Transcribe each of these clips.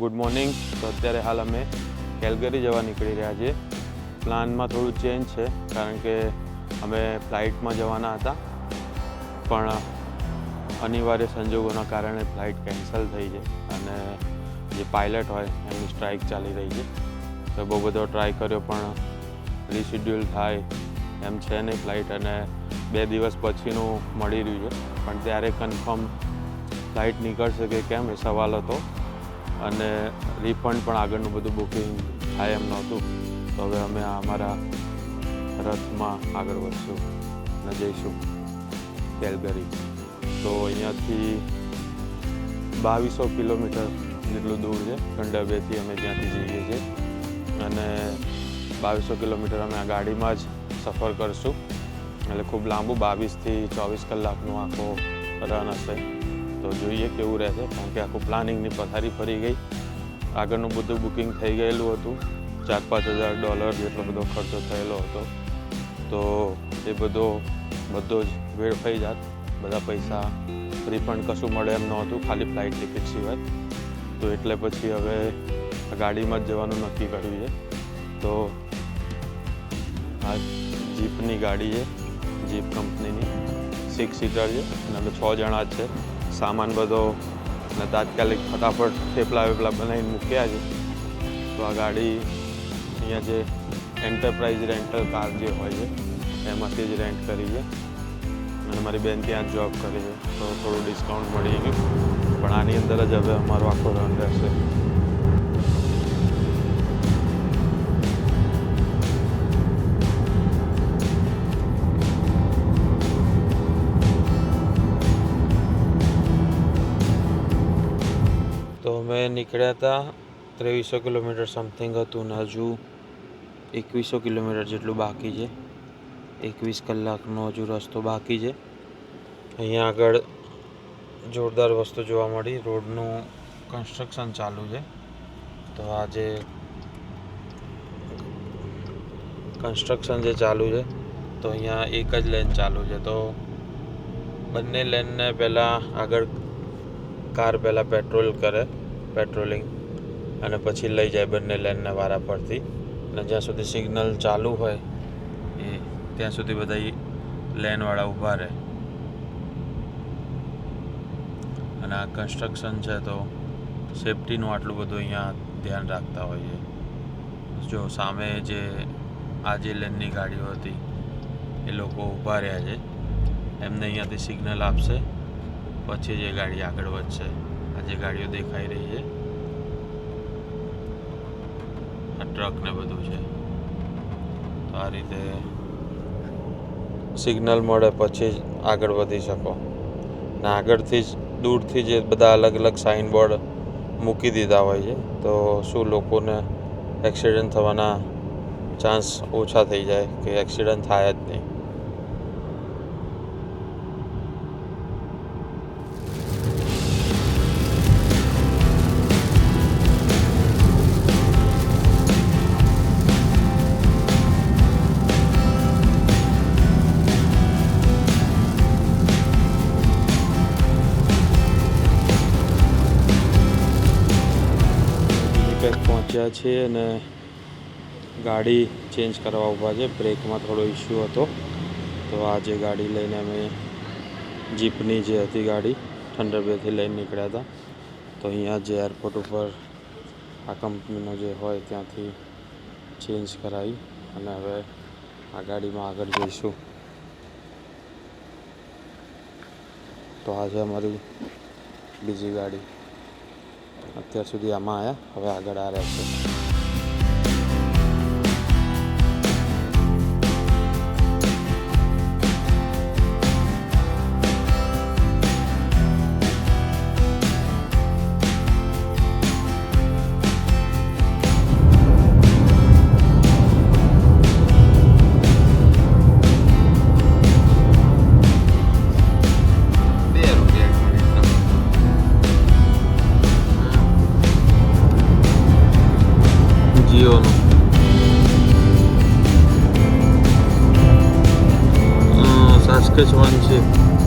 Good morning તો અત્યારે હાલ અમે કેલગરી જવા નીકળી રહ્યા છીએ. પ્લાનમાં થોડું ચેન્જ છે, કારણ કે અમે ફ્લાઇટમાં જવાના હતા. પણ અનિવાર્ય સંજોગોના કારણે ફ્લાઇટ કેન્સલ થઈ છે અને જે પાયલટ હોય એમની સ્ટ્રાઇક ચાલી રહી છે. તો બહુ બધો ટ્રાય કર્યો, પણ રિશિડ્યુલ થાય એમ છે નહીં ફ્લાઇટ અને બે દિવસ પછીનું મળી રહ્યું છે. પણ ત્યારે કન્ફર્મ ફ્લાઇટ નીકળશે કે કેમ એ સવાલ હતો. અને રિફંડ પણ આગળનું બધું બુકિંગ થાય એમ નહોતું. તો હવે અમે અમારા રથમાં આગળ વધશું અને જઈશું કેલગરી. તો અહીંયાથી બાવીસો કિલોમીટર જેટલું દૂર છે. કંડબેથી અમે ત્યાંથી જઈએ છીએ. અને બાવીસો કિલોમીટર અમે આ ગાડીમાં જ સફર કરશું. એટલે ખૂબ લાંબુ, બાવીસથી ચોવીસ કલાકનો આખો રન હશે. તો જોઈએ કેવું રહેશે, કારણ કે આખું પ્લાનિંગની પથારી ફરી ગઈ. આગળનું બધું બુકિંગ થઈ ગયેલું હતું. ચાર પાંચ હજાર ડોલર જેટલો બધો ખર્ચો થયેલો હતો. તો એ બધો બધો જ વેડફાઈ જાત. બધા પૈસા રિફંડ કશું મળે એમ નહોતું, ખાલી ફ્લાઇટ ટિકિટ સિવાય. તો એટલે પછી હવે ગાડીમાં જ જવાનું નક્કી કર્યું છે. તો આ જીપની ગાડી છે, જીપ કંપનીની. સિક્સ સીટર છે, અને છ જણા છે. સામાન બધો અને તાત્કાલિક ફટાફટ થેપલા વેપલા બનાવીને મૂક્યા છે. તો આ ગાડી અહીંયા જે એન્ટરપ્રાઇઝ રેન્ટલ કાર જે હોય છે, એમાંથી જ રેન્ટ કરી છે. અને મારી બેન ત્યાં જ જોબ કરે છે. તો થોડું ડિસ્કાઉન્ટ મળી ગયું. પણ આની અંદર જ હવે અમારો આખો રન રહેશે. અમે નીકળ્યા હતા ત્રેવીસો કિલોમીટર સમથિંગ હતું ને હજુ એકવીસો કિલોમીટર જેટલું બાકી છે. એકવીસ કલાકનો હજુ રસ્તો બાકી છે. અહીંયા આગળ જોરદાર વસ્તુ જોવા મળી. રોડનું કન્સ્ટ્રક્શન ચાલુ છે. તો આ જે કન્સ્ટ્રક્શન જે ચાલુ છે, તો અહીંયા એક જ લેન ચાલુ છે. તો બંને લેનને પહેલાં આગળ કાર પહેલાં પેટ્રોલ કરે. પેટ્રોલિંગ અને પછી લઈ જાય બંને લેનને વારા પરથી. અને જ્યાં સુધી સિગ્નલ ચાલુ હોય એ ત્યાં સુધી બધા લેનવાળા ઊભા રહે. અને આ કન્સ્ટ્રક્શન છે તો સેફટીનું આટલું બધું અહીંયા ધ્યાન રાખતા હોઈએ. જો સામે જે આ જે લેનની ગાડીઓ હતી, એ લોકો ઊભા રહ્યા છે. એમને અહીંયાથી સિગ્નલ આપશે, પછી જે ગાડી આગળ વધશે. જે ગાડીઓ દેખાઈ રહી છે. આ ટ્રક ને બધું છે. તો આ રીતે સિગ્નલ મળે પછી જ આગળ વધી શકો. ને આગળથી જ દૂરથી જે બધા અલગ અલગ સાઇનબોર્ડ મૂકી દીધા હોય છે, તો શું લોકોને એક્સિડન્ટ થવાના ચાન્સ ઓછા થઈ જાય કે એક્સિડન્ટ થાય જ નહીં. પહોંચ્યા છે અને ગાડી ચેન્જ કરવા ઊભા છે. બ્રેકમાં થોડો ઇશ્યુ હતો. તો આજે ગાડી લઈને અમે જીપની જે હતી ગાડી થંડરબેથી લઈને નીકળ્યા હતા. તો અહીંયા જે એરપોર્ટ ઉપર આ કંપનીનો જે હોય ત્યાંથી ચેન્જ કરાવી અને હવે આ ગાડીમાં આગળ જઈશું. તો આજે અમારી બીજી ગાડી. અત્યાર સુધી આમાં આવ્યા હવે આગળ આ રહેશે. 어떻게 좋아하는지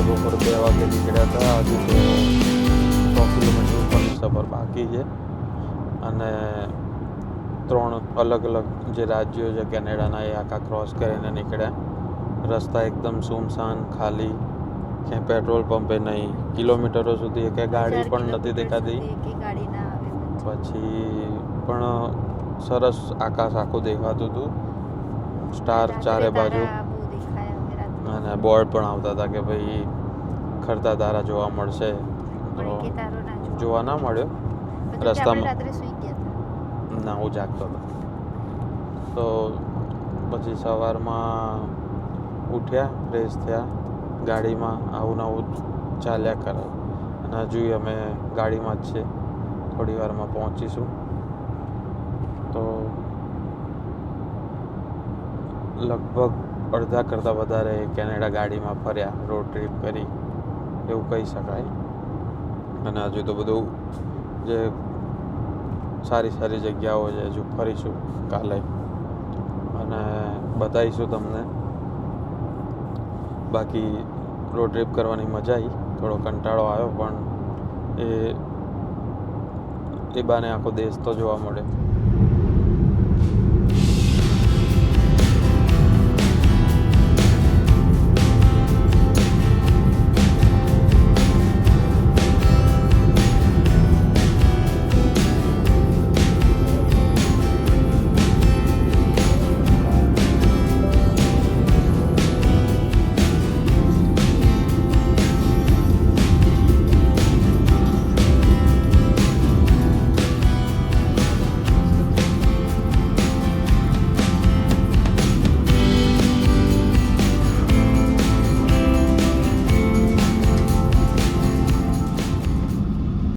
આપણે બપોર બે વાગે નીકળ્યા હતા. હજુ તો સો કિલોમીટર ઉપરની સફર બાકી છે. અને ત્રણ અલગ અલગ જે રાજ્યો છે કેનેડાના એ આખા ક્રોસ કરીને નીકળ્યા. રસ્તા એકદમ સુમસાન ખાલી. ક્યાંય પેટ્રોલ પંપે નહીં. કિલોમીટરો સુધી એક ગાડી પણ નથી દેખાતી. પછી પણ સરસ આકાશ આખું દેખાતું હતું. સ્ટાર ચારે બાજુ. અને બોર્ડ પણ આવતા હતા કે ભાઈ ખરતા તારા જોવા મળશે. જોવા. ના મળ્યો. રસ્તામાં. ના હું જાગતો હતો. તો પછી સવારમાં ઉઠ્યા ફ્રેશ થયા ગાડીમાં આવું નવું ચાલ્યા કરે. અને હજુ અમે ગાડીમાં જ છે થોડી વારમાં પહોંચીશું. તો લગભગ અડધા કરતાં વધારે કેનેડા ગાડીમાં ફર્યા રોડ ટ્રીપ કરી, એવું કહી શકાય. અને હજુ તો બધું જે સારી સારી જગ્યાઓ છે, હજુ ફરીશું કાલે. અને બતાવીશું તમને. બાકી રોડ ટ્રીપ કરવાની મજા આવી થોડો કંટાળો આવ્યો, પણ એ એ બાને આખો દેશ તો જોવા મળ્યો